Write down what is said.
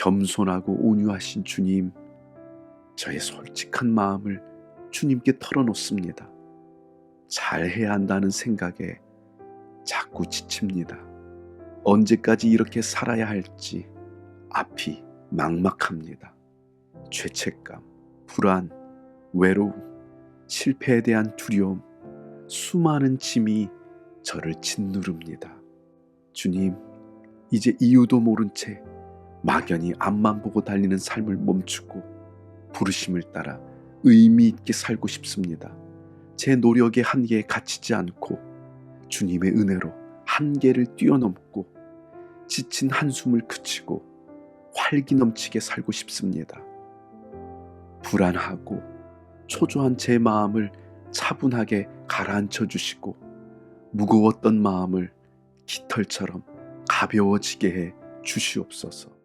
겸손하고 온유하신 주님, 저의 솔직한 마음을 주님께 털어놓습니다. 잘해야 한다는 생각에 자꾸 지칩니다. 언제까지 이렇게 살아야 할지 앞이 막막합니다. 죄책감, 불안, 외로움, 실패에 대한 두려움, 수많은 짐이 저를 짓누릅니다. 주님, 이제 이유도 모른 채 막연히 앞만 보고 달리는 삶을 멈추고 부르심을 따라 의미 있게 살고 싶습니다. 제 노력의 한계에 갇히지 않고 주님의 은혜로 한계를 뛰어넘고 지친 한숨을 그치고 활기 넘치게 살고 싶습니다. 불안하고 초조한 제 마음을 차분하게 가라앉혀 주시고 무거웠던 마음을 깃털처럼 가벼워지게 해 주시옵소서.